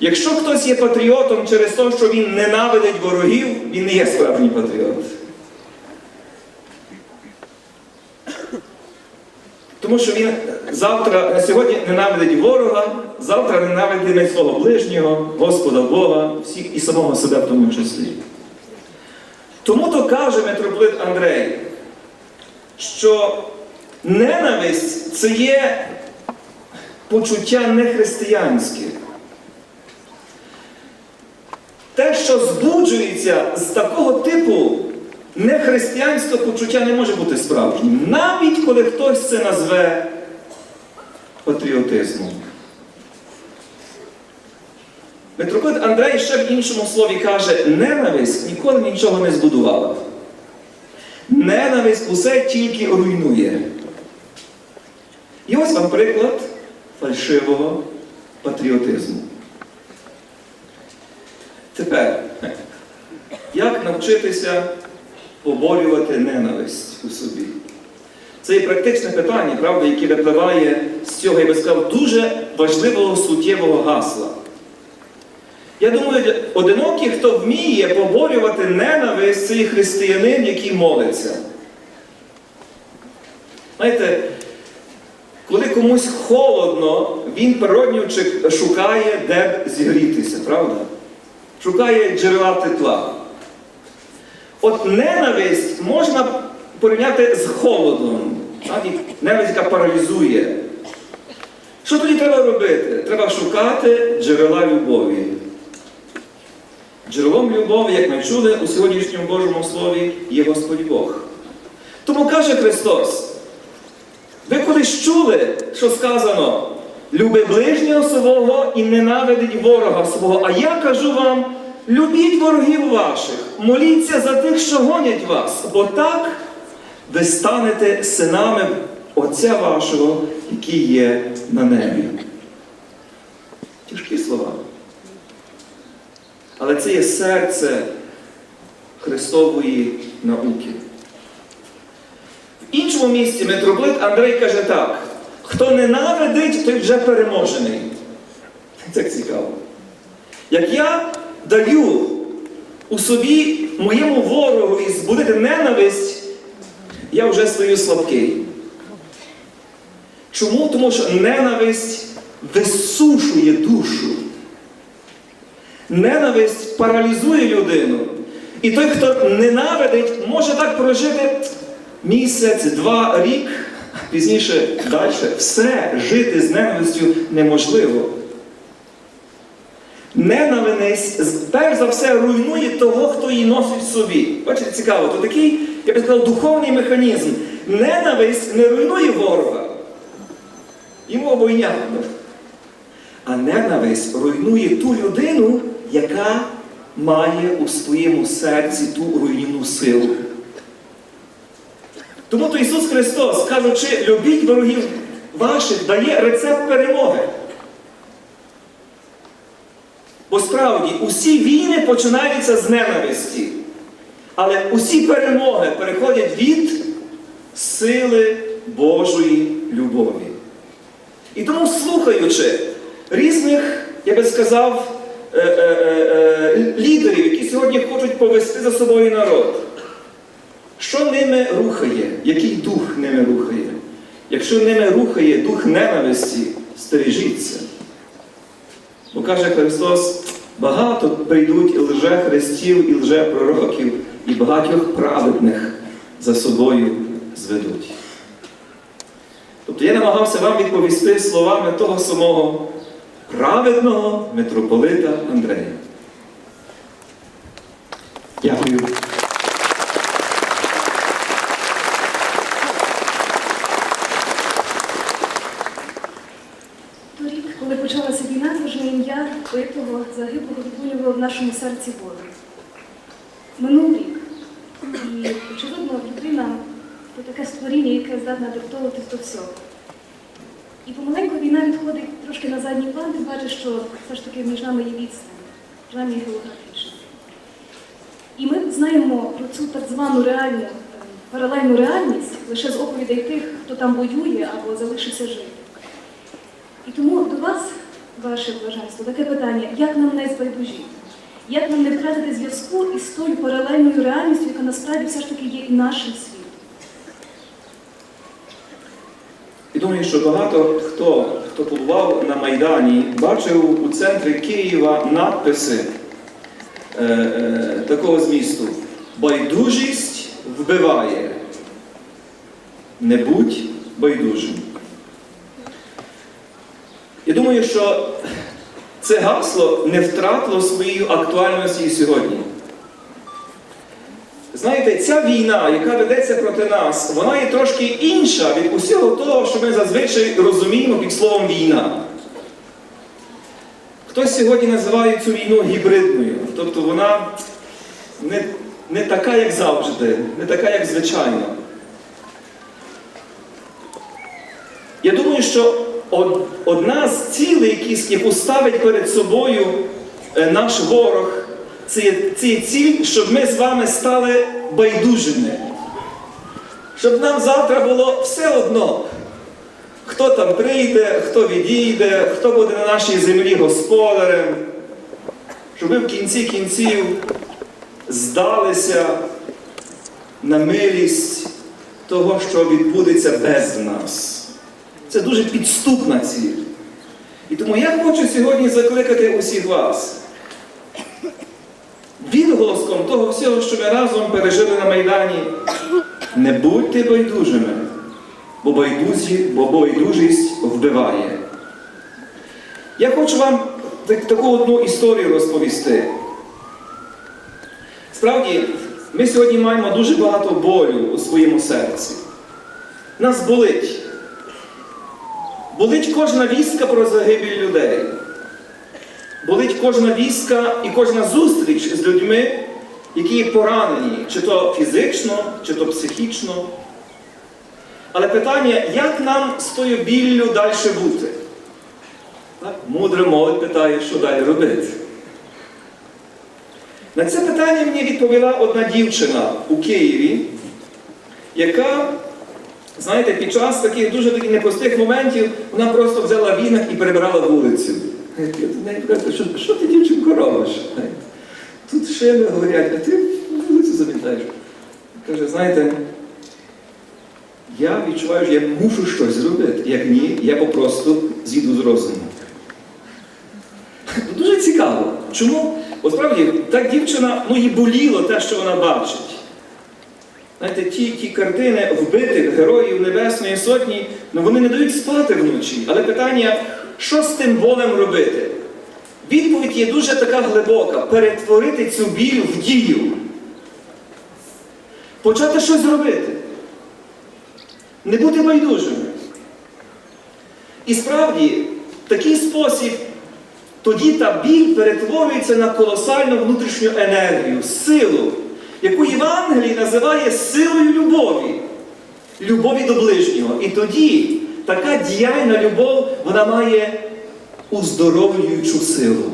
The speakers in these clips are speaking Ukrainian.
Якщо хтось є патріотом через те, що він ненавидить ворогів, він не є справжній патріот. Тому що він завтра, сьогодні ненавидить ворога, завтра ненавидить свого ближнього, Господа Бога, всіх і самого себе в тому числі. Тому то каже митрополит Андрей, що ненависть це є почуття нехристиянське. Те, що збуджується з такого типу нехристиянського почуття не може бути справжнім. Навіть коли хтось це назве патріотизмом. Митрополит Андрей ще в іншому слові каже, ненависть ніколи нічого не збудувала. Ненависть усе тільки руйнує. І ось вам приклад фальшивого патріотизму. Тепер, як навчитися поборювати ненависть у собі? Це є практичне питання, правда, яке випливає з цього, я би сказав, дуже важливого суттєвого гасла. Я думаю, для одиноких, хто вміє поборювати ненависть, це є християнин, який молиться. Знаєте, коли комусь холодно, він природньо шукає, де б зігрітися, правда? Шукає джерела тепла. От ненависть можна порівняти з холодом. Ненависть, яка паралізує. Що тоді треба робити? Треба шукати джерела любові. Джерелом любові, як ми чули у сьогоднішньому Божому Слові, є Господь Бог. Тому каже Христос, ви колись чули, що сказано, люби ближнього свого і ненавидить ворога свого. А я кажу вам, любіть ворогів ваших, моліться за тих, що гонять вас, бо так ви станете синами Отця вашого, який є на небі. Тяжкі слова. Але це є серце Христової науки. В іншому місці митрополит Андрей каже так: хто ненавидить, той вже переможений. Це цікаво. Як я даю у собі моєму ворогові збудити ненависть, я вже стаю слабкий. Чому? Тому що ненависть висушує душу. Ненависть паралізує людину. І той, хто ненавидить, може так прожити місяць, два, рік, пізніше далі. Все жити з ненавистю неможливо. Ненависть, перш за все, руйнує того, хто її носить в собі. Бачите, цікаво, то такий, я би сказав, духовний механізм. Ненависть не руйнує ворога. Йому обойнятно. А ненависть руйнує ту людину, яка має у своєму серці ту руйнівну силу. Тому то Ісус Христос, кажучи, любіть ворогів ваших, дає рецепт перемоги. Бо справді усі війни починаються з ненависті. Але усі перемоги переходять від сили Божої любові. І тому, слухаючи різних, я би сказав, е, е, е, лідерів, які сьогодні хочуть повести за собою народ, що ними рухає, який дух ними рухає? Якщо ними рухає дух ненависті, стережіться. Бо каже Христос, багато прийдуть лже-христів і лже-пророків, і багатьох праведних за собою зведуть. Тобто я намагався вам відповісти словами того самого праведного митрополита Андрея. Дякую. Торік, коли почалася війна, кожне вбитого, загиблого відлунювало в нашому серці болю. Минув рік. І, очевидно, людина це таке створіння, яке здатне адаптовуватись до всього. І помаленьку війна відходить трошки на задній план, ти бачиш, що все ж таки між нами є відстань, принаймні географічна. І ми знаємо про цю так звану реальну, е, паралельну реальність лише з оповідей тих, хто там воює або залишився жити. І тому до вас ваше блаженство, таке питання, як нам не збайдужити? Як нам не втратити зв'язку із тою паралельною реальністю, яка насправді все ж таки є і нашим світом? І думаю, що багато хто, хто побував на Майдані, бачив у центрі Києва надписи е, е, такого змісту. Байдужість вбиває. Не будь байдужим. Думаю, що це гасло не втратило своєї актуальності і сьогодні. Знаєте, ця війна, яка ведеться проти нас, вона є трошки інша від усього того, що ми зазвичай розуміємо під словом війна. Хтось сьогодні називає цю війну гібридною, тобто вона не, не така, як завжди, не така, як звичайно. Я думаю, що одна з цілей, яку ставить перед собою е, наш ворог, це є, це є ціль, щоб ми з вами стали байдужими. Щоб нам завтра було все одно, хто там прийде, хто відійде, хто буде на нашій землі господарем. Щоб ми в кінці кінців здалися на милість того, що відбудеться без нас. Це дуже підступна ціль. І тому я хочу сьогодні закликати усіх вас відголоском того всього, що ми разом пережили на Майдані. Не будьте байдужими, бо, байдузі, бо байдужість вбиває. Я хочу вам так- таку одну історію розповісти. Справді, ми сьогодні маємо дуже багато болю у своєму серці. Нас болить. Болить кожна вістка про загибель людей. Болить кожна вістка і кожна зустріч з людьми, які поранені, чи то фізично, чи то психічно. Але питання, як нам з тою біллю далі бути? Так? Мудра молодь питає, що далі робити. На це питання мені відповіла одна дівчина у Києві, яка, знаєте, під час таких дуже таких непростих моментів вона просто взяла віник і перебирала вулицю. Що, що ти, дівчинко, робиш? Тут шини горять, а ти вулицю замітаєш. Каже, знаєте, я відчуваю, що я мушу щось зробити. Як ні, я попросту зійду з розуму. Дуже цікаво. Чому? От справді, так дівчина, ну їй боліло те, що вона бачить. Знаєте, ті, ті картини вбитих героїв Небесної Сотні, ну вони не дають спати вночі. Але питання, що з тим болем робити? Відповідь є дуже така глибока: перетворити цю біль в дію. Почати щось робити. Не бути байдужими. І справді, такий спосіб тоді та біль перетворюється на колосальну внутрішню енергію, силу, яку Євангелій називає силою любові, любові до ближнього. І тоді така діяльна любов, вона має уздоровлюючу силу.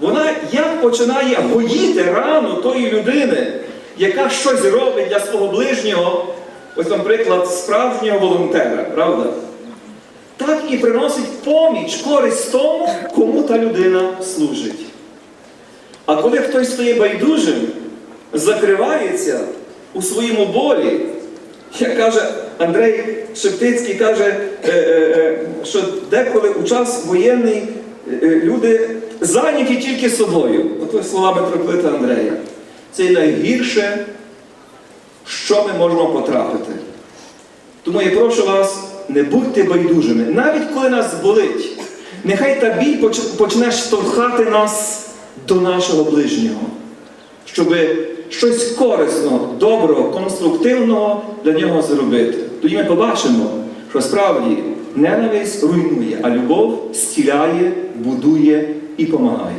Вона як починає гоїти рану тої людини, яка щось робить для свого ближнього, ось, наприклад, справжнього волонтера, правда? так і приносить поміч, користь тому, кому та людина служить. А коли хтось стає байдужим, закривається у своєму болі, як каже Андрей Шептицький, каже, е, е, е, що деколи у час воєнний люди зайняті тільки собою. Ото слова митрополита Андрея. Це найгірше, що ми можемо потрапити. Тому я прошу вас, не будьте байдужими. Навіть коли нас болить, нехай та біль почне штовхати нас до нашого ближнього, щоб щось корисного, доброго, конструктивного для нього зробити. Тоді ми побачимо, що справді ненависть руйнує, а любов зціляє, будує і помагає.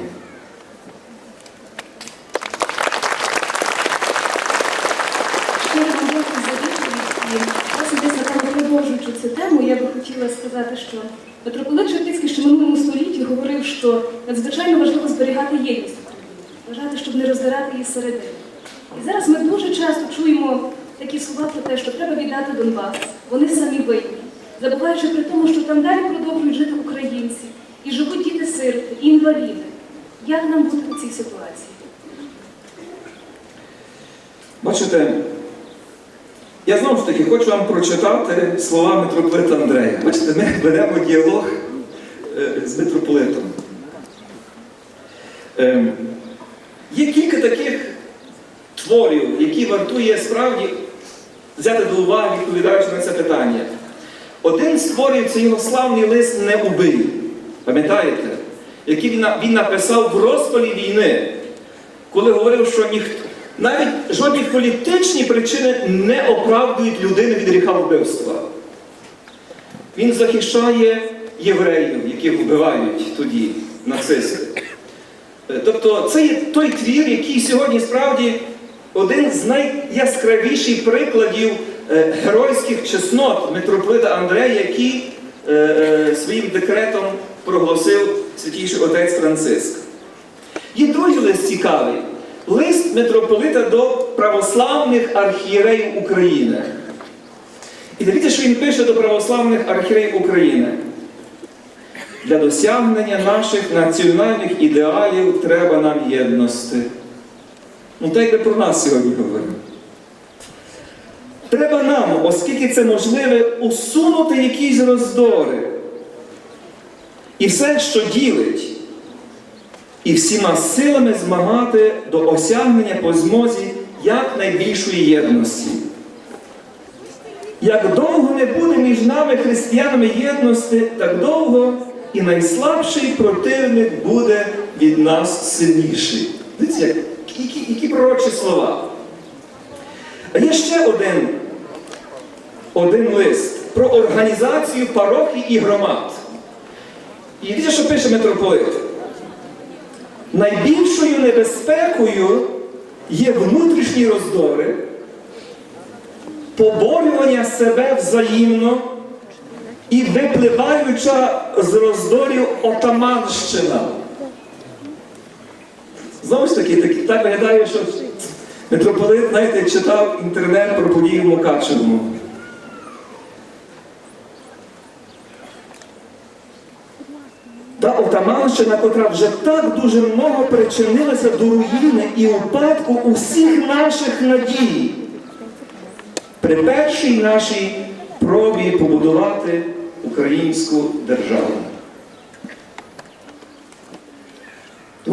Продовжуючи цю тему, я би хотіла сказати, що митрополит Шептицький ще в минулому столітті говорив, що надзвичайно важливо зберігати єдність України, вважати, щоб не роздирати її середини. І зараз ми дуже часто чуємо такі слова про те, що треба віддати Донбас, вони самі винні, забуваючи при тому, що там далі продовжують жити українці, і живуть діти-сироти, і інваліди. Як нам бути у цій ситуації? Бачите, я знову ж таки хочу вам прочитати слова митрополита Андрея. Бачите, ми ведемо діалог е, з митрополитом. Ем, Є кілька таких творів, які вартує справді взяти до уваги, відповідаючи на це питання. Один з творів це його славний лист Не убий. Пам'ятаєте? Який він, написав в розпалі війни, коли говорив, що ніхто, навіть жодні політичні причини не оправдують людини від гріха вбивства. Він захищає євреїв, яких вбивають тоді нацисти. Е, Тобто це є той твір, який сьогодні справді один з найяскравіших прикладів е, геройських чеснот митрополита Андрея, який е, е, своїм декретом проголосив святійший отець Франциск. Є другий лист цікавий. Лист митрополита до православних архієреїв України. І дивіться, що він пише до православних архієреїв України. Для досягнення наших національних ідеалів треба нам єдності. Ну, так би про нас сьогодні говоримо. Треба нам, оскільки це можливе, усунути якісь роздори. І все, що ділить, і всіма силами змагати до осягнення по змозі якнайбільшої єдності. Як довго не буде між нами, християнами єдності, так довго і найслабший противник буде від нас сильніший. Дивіться, які, які пророчі слова. А є ще один, один лист про організацію парохій і громад. І дивіться, що пише митрополит. Найбільшою небезпекою є внутрішні роздори, поборювання себе взаємно і випливаюча з роздорів отаманщина. Знову ж таки, так, так виглядає, що митрополит, знаєте, читав інтернет про події в Мукачевому. Та отаманщина, котра вже так дуже много причинилася до руїни і упадку усіх наших надій. При першій нашій пробі побудувати українську державу.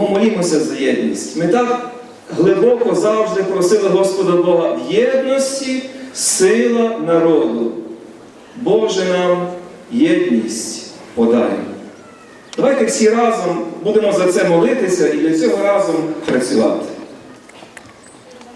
Тому молімося за єдність. Ми так глибоко завжди просили Господа Бога в єдності сила народу. Боже нам єдність подай. Давайте всі разом будемо за це молитися і для цього разом працювати.